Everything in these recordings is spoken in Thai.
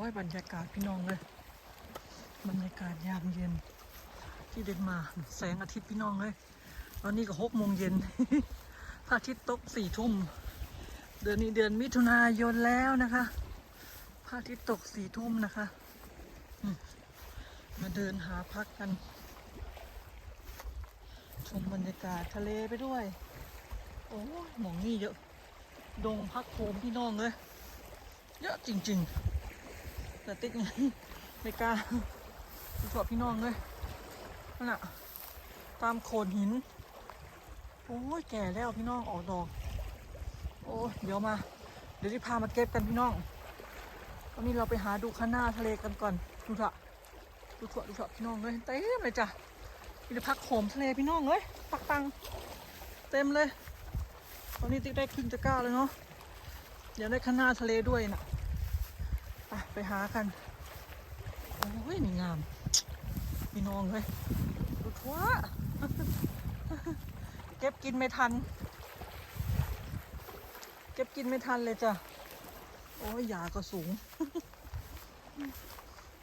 อ้ยบรรยากาศพี่น้องเลย บรรยากาศยามเย็น ที่เดนมาร์กแสงอาทิตย์พี่น้องเลยตอนนี้ก็หกโมงเย็นพระอาทิตย์ตกสี่ทุ่ม เดือนนี้เดือนมิถุนายนแล้วนะคะพระอาทิตย์ตกสี่ทุ่มนะคะ มาเดินหาพักกัน ชมบรรยากาศทะเลไปด้วย โอ้หมองนี่เยอะ ดงพักโคมพี่น้องเลย เยอะจริง ๆ แต่ติ๊กไงไม่กล้าดูสอบพี่น้องเลยนั่นอะตามโขดหิน โอ้ยแก่แล้วพี่น้องออกดอก โอ้เดี๋ยวมา เดี๋ยวจะพามาเก็บกันพี่น้องวันนี้เราไปหาดูข้างหน้าทะเลกันก่อน ดูเถอะดูเถอะดูเถอะพี่น้องเลยเต็มเลยจ้ะมีแต่พักโขมทะเลพี่น้องเลยปักตังเต็มเลย ตอนนี้ติ๊กได้ครึ่งจะกล้าแล้วเนาะอยากได้ข้างหน้าทะเลด้วยน่ะ ไปไปหากัน โอ้ยนี่งามพี่น้องเลยดูทั่วเก็บกินไม่ทัน เก็บกินไม่ทันเลยจ้ะ โอ้ยยาก็สูง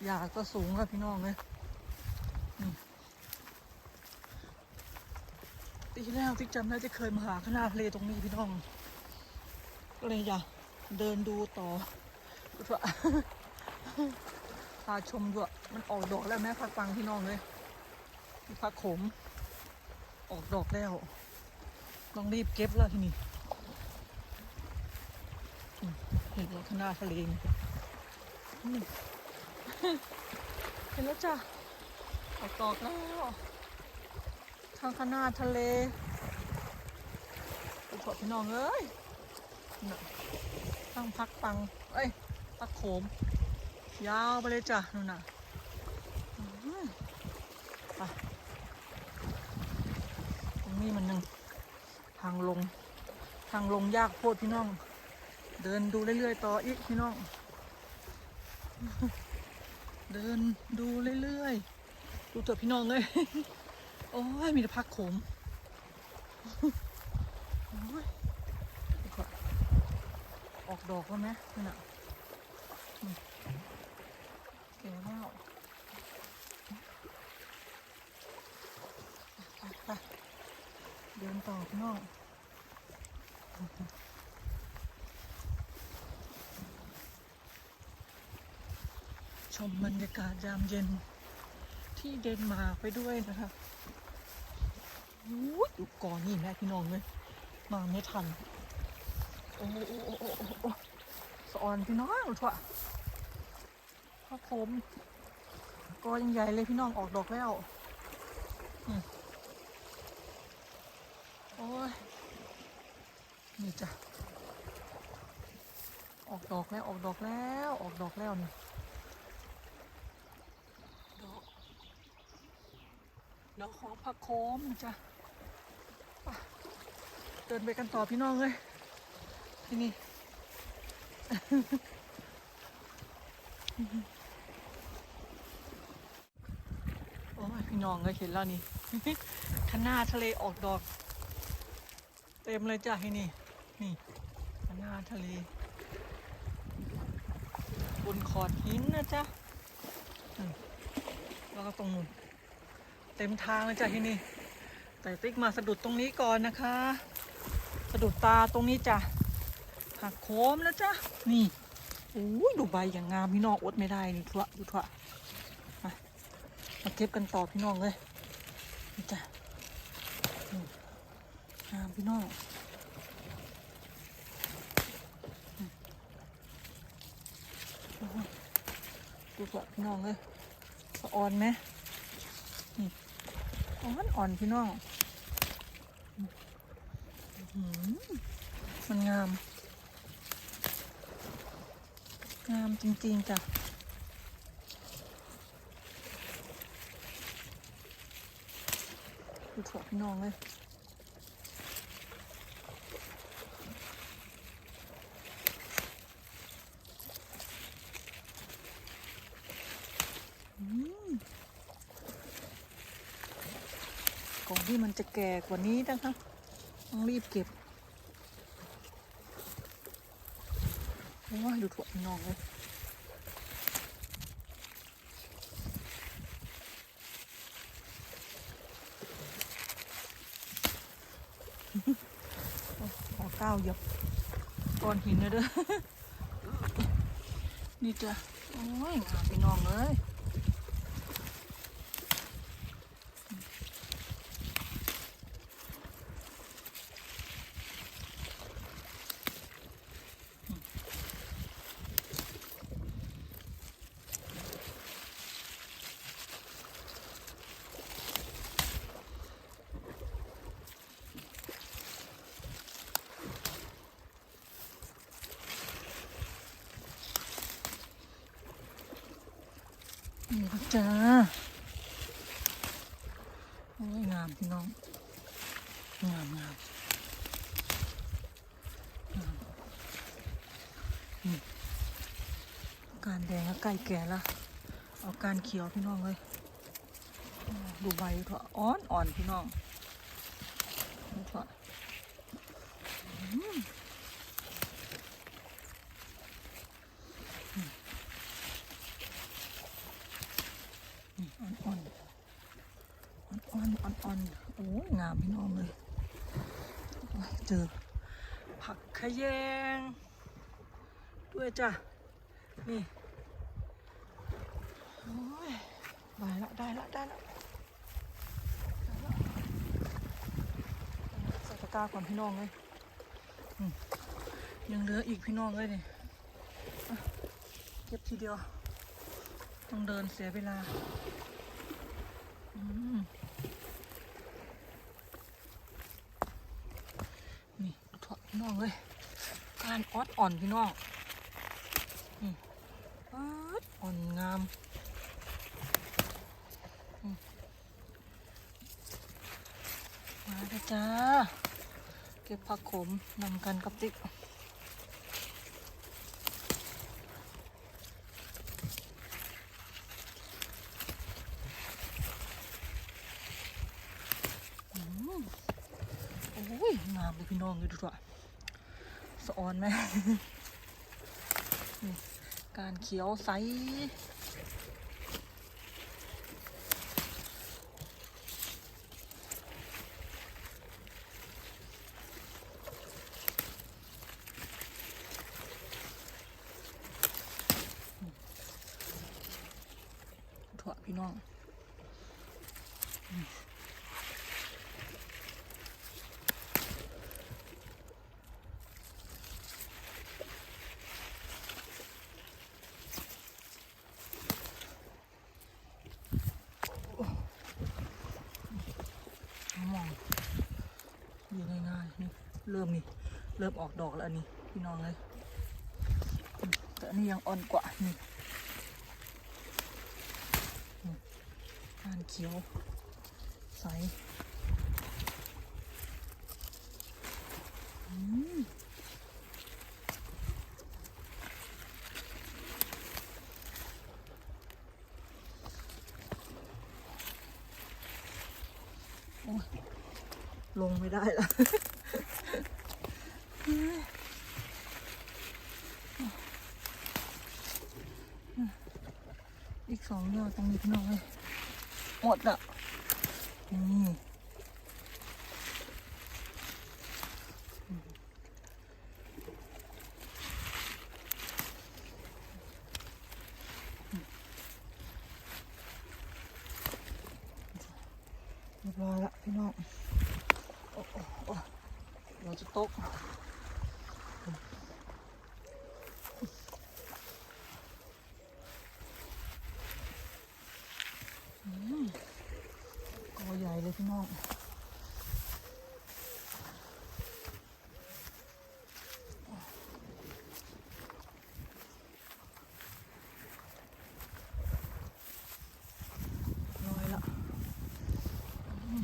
ยาก็สูงอะพี่น้องเลยนี่ปีที่แล้วที่จำได้ที่เคยมาหาข้างหน้าทะเลตรงนี้พี่น้องก็เลยอยากเดินดูต่อ ดูเถอะพาชมด้วยมันออกดอกแล้วแม่พักฟังพี่น้องเลยพักขม ออกดอกแล้ว ต้องรีบเก็บแล้วที่นี้อืมเห็นแล้วข้างหน้าทะเลเห็นแล้วจ้ะออกดอกแล้วทางข้างหน้าทะเลดูเถอพี่น้องเอ้ยตั้งพักปัง เอ้ย กโขม ยาวไปเลยจ้ะนู่นน่ะตรงนี้มันยังทางลง ทางลงยากโพดพี่น้อง เดินดูเรื่อยๆต่ออีกพี่น้อง เดินดูเรื่อยๆ ดูเถอะพี่น้องเลย โอ้ยมีแต่พักโขมออกดอกแล้วไหมนั่นน่ะ เก๋แล้วไปไปเดินต่อพี่น้องชมบรรยากาศยามเย็นที่เดนมาร์กไปด้วยนะคะอู้ดูก่อนนี่แม่พี่น้องเลยมาไม่ทัน โอ้โหโอ้โอ้โอ้โหสอนพี่น้องถั่ว พระคมก็ยังใหญ่เลยพี่น้องออกดอกแล้วโอ้ยนี่จ้ะออกดอกแล้วออกดอกแล้วออกดอกแล้วนี่ดอกดอกของพระโคมนะจ้ะเดินไปกันต่อพี่น้องเลยที่นี่ โอ้ยพี่ น้องก็เห็นแล้วนี่ขานาทะเลออกดอก เต็มเลยจ้ะที่นี่ นี่ขานาทะเลบนขอดหินนะจ๊ะแล้วก็ตรงนู้นเต็มทางเลยจ้ะที่นี่ แต่ติ๊กมาสะดุดตรงนี้ก่อนนะคะ สะดุดตาตรงนี้จ้ะหักโค้มแล้วจ้ะนี่โอ้ยดูใบอย่างงามพี่น้องอดไม่ได้นี่ทั่วดูทั่ว มาเก็บกันต่อพี่น้องเลยนี่จ้ะงามพี่น้องดูเถอะพี่น้องเลยสะอ่อนไหมนี่อ่อนอ่อนพี่น้องมันงาม งามจริงๆจ้ะ ดูถั่วพี่น้องเลยอืมก่อนที่มันจะแก่กว่านี้นะคะต้องรีบเก็บโอ้ยดูถั่วน้องเลย ก้าวหยียบก้อนหินนะเด้อ นี่จ้ะ โอ้ยงามพี่น้องเลย นี่นะจ้าโอ้ยงามพี่น้อง งามงามการแดงก็ใกล้แก่ละเอาการเขียวพี่น้องเลย ดูใบเถอะอ่อนอ่อนพี่น้องเถอะอืมนี่อ่อนอ่อนอ่อนอ่อนอ่อนๆโอ้ยงาม พี่น้องเลย เจอผักขะแยง ด้วยจ้ะ นี่โอ้ยได้ละได้ละได้ละได้ละใส่ตะกร้าก่อนพี่น้องเลยยังเหลืออีกพี่น้องเลยนี่เก็บทีเดียว ต้องเดินเสียเวลาอืมนี่ดูเถ องเลยการออดอ่อนพี่น้องออดอ่อนงามมาเลยจ้า เก็บผักขมนำกันกับติ๊กอืมโอ้ยงามเลยพี่น้องเลยดูด้วย สะออนไหมการเขียวใส ถั่วพี่น้องอืมมองอยู่ง่ายๆนี่เริ่ มนี่ เริ่มออกดอกแล้วอันนี้พี่น้องเลยแต่อันนี้ยังอ่อนกว่านี่การเขียวใสลงไม่ได้ละ อีก สองยอดตรงนี้พี่น้องเลยหมดละนี่เรียบร้อยละพี่น้อง โอ้โอ้โอ้เราจะตกอืมกอใหญ่เลย พี่น้องร้อยละอืม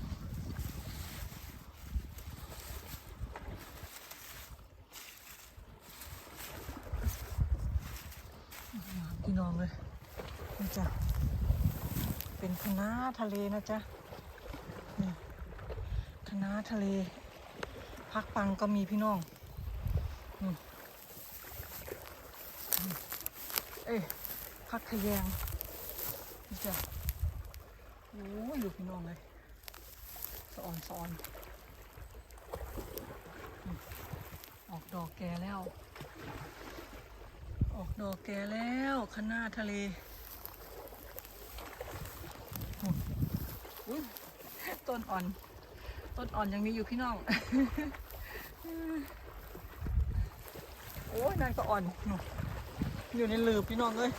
พี่น้องเลยนี่จ้ะเป็นคณะน้าทะเลนะจ๊ะ คณะน้าทะเล พักปังก็มีพี่น้องเอ้ยพักขะแยงนี่จ้ะโอ้ยดูพี่น้องเลยสอนสอนอืมดอกแก่แล้ว ออกดอกแก่แล้วคะน้าทะเลโอ้ยต้นอ่อน ต้นอ่อนยังมีอยู่พี่น้อง โอ้ยนั่นก็อ่อนอยู่ในหลืบพี่น้องเลย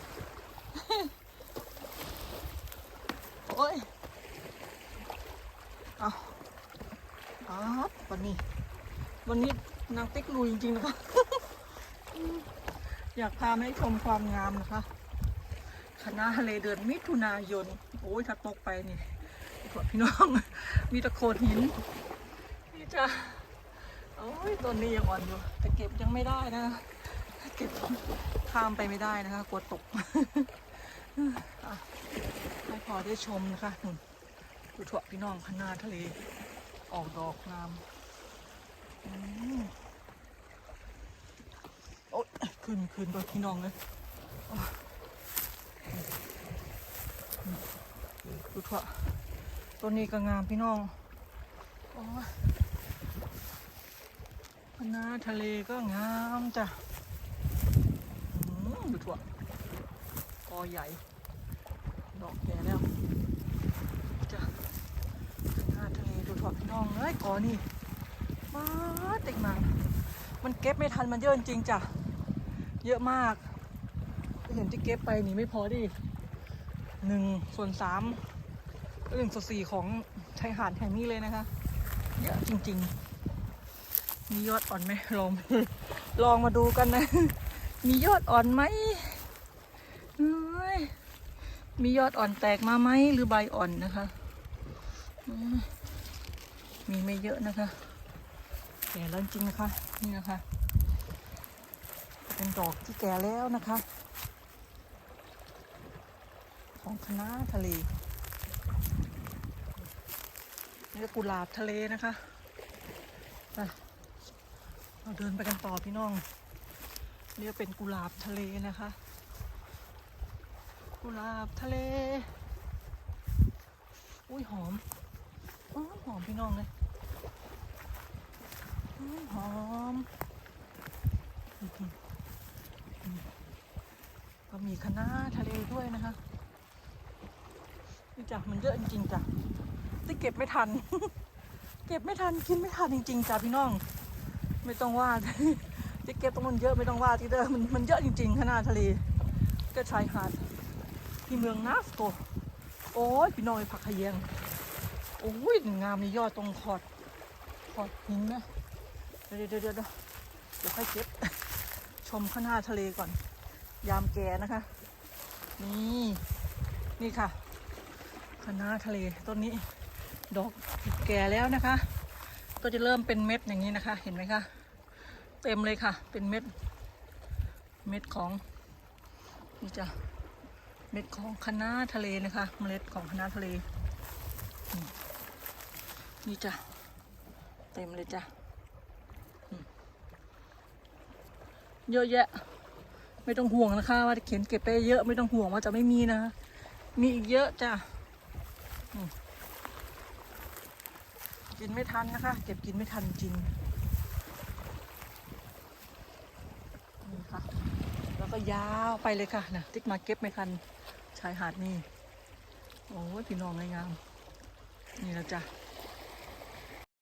โอ้ย เอาอ๋อวันนี้ วันนี้นางติ๊กลุยจริงๆนะคะ อยากพามาให้ชมความงามนะคะคณะทะเลเดือนมิถุนายน โอ้ยถ้าตกไปนี่พี่น้อง มีตะโขดหิน นี่จ้ะโอ้ยต้นนี้ยังอ่อนอยู่ แต่เก็บยังไม่ได้นะ เก็บข้ามไปไม่ได้นะคะ กลัวตกให้พอได้ชมนะคะนุ่นดูถั่วพี่น้องคณะทะเล ออกดอกงามอืมโอ๊ยขึ้นขึ้นตัวพี่น้องเลยโอ้ยดูถั่ว ต้นนี้ก็งามพี่น้องโอ้ยคณะทะเลก็งามจ้ะดูถั่วกอใหญ่ ดอกแก่แล้วจ้ะหาทะเลดูถอดพี่น้องเอ้ยกอนี่มาเต็กมามันเก็บไม่ทันมันเยอะจริงจ้ะ เยอะมาก เห็นที่เก็บไปนี่ไม่พอดิหนึ่งส่วนสาม หนึ่งส่วนสี่ของชายหาดแห่งนี้เลยนะคะเยอะจริง ๆ มียอดอ่อนไหมลองลองมาดูกันนะ มียอดอ่อนไหมมียอดอ่อนแตกมาไหมหรือใบอ่อนนะคะมีไม่เยอะนะคะแก่แล้วจริงนะคะนี่นะคะ เป็นดอกที่แก่แล้วนะคะ ของคณะทะเล นี่ก็กุหลาบทะเลนะคะไปเราเดินไปกันต่อพี่น้อง นี่ก็เป็นกุหลาบทะเลนะคะ กุหลาบทะเล อุ้ยหอมอหอมพี่น้องเลยหอม ก็มีคะน้าทะเลด้วยนะคะนี่จ้ะมันเยอะจริงๆจ้ะ ที่เก็บไม่ทัน เก็บไม่ทันกินไม่ทันจริงๆจ้ะพี่น้อง ไม่ต้องว่าที่เก็บตรงมันเยอะไม่ต้องว่าที่เดิมมันมันเยอะจริงๆคะน้าทะเลก็ชายหาดที่เมืองนาสโกโอ้ยพี่น้องไปผักขยงโอ้ยงามในยอดตรงขอดขอดหินนะเดี๋ยวเดี๋ยวเดี๋ยวเดี๋ยวเดี๋ยวค่อยเก็บชมข้างหน้าทะเลก่อน ยามแก่นะคะ นี่ นี่ค่ะข้างหน้าทะเลต้นนี้ ดอกแก่แล้วนะคะ ก็จะเริ่มเป็นเม็ดอย่างนี้นะคะ เห็นไหมคะ เต็มเลยค่ะ เป็นเม็ด เม็ดของนี่จ้ะเม็ดของคะน้าทะเลนะคะ เมล็ดของคะน้าทะเล นี่จ้ะเต็มเลยจ้ะเยอะแยะ ไม่ต้องห่วงนะคะ ว่าเขียนเก็บไปเยอะไม่ต้องห่วงว่าจะไม่มีนะ มีอีกเยอะจ้ะอืม กินไม่ทันนะคะ เก็บกินไม่ทันจริงนี่ค่ะแล้วก็ยาวไปเลยค่ะนะติ๊กมาเก็บไม่ทันชายหาดนี่โอ้ยพี่น้องงามๆนี่แล้วจ้ะ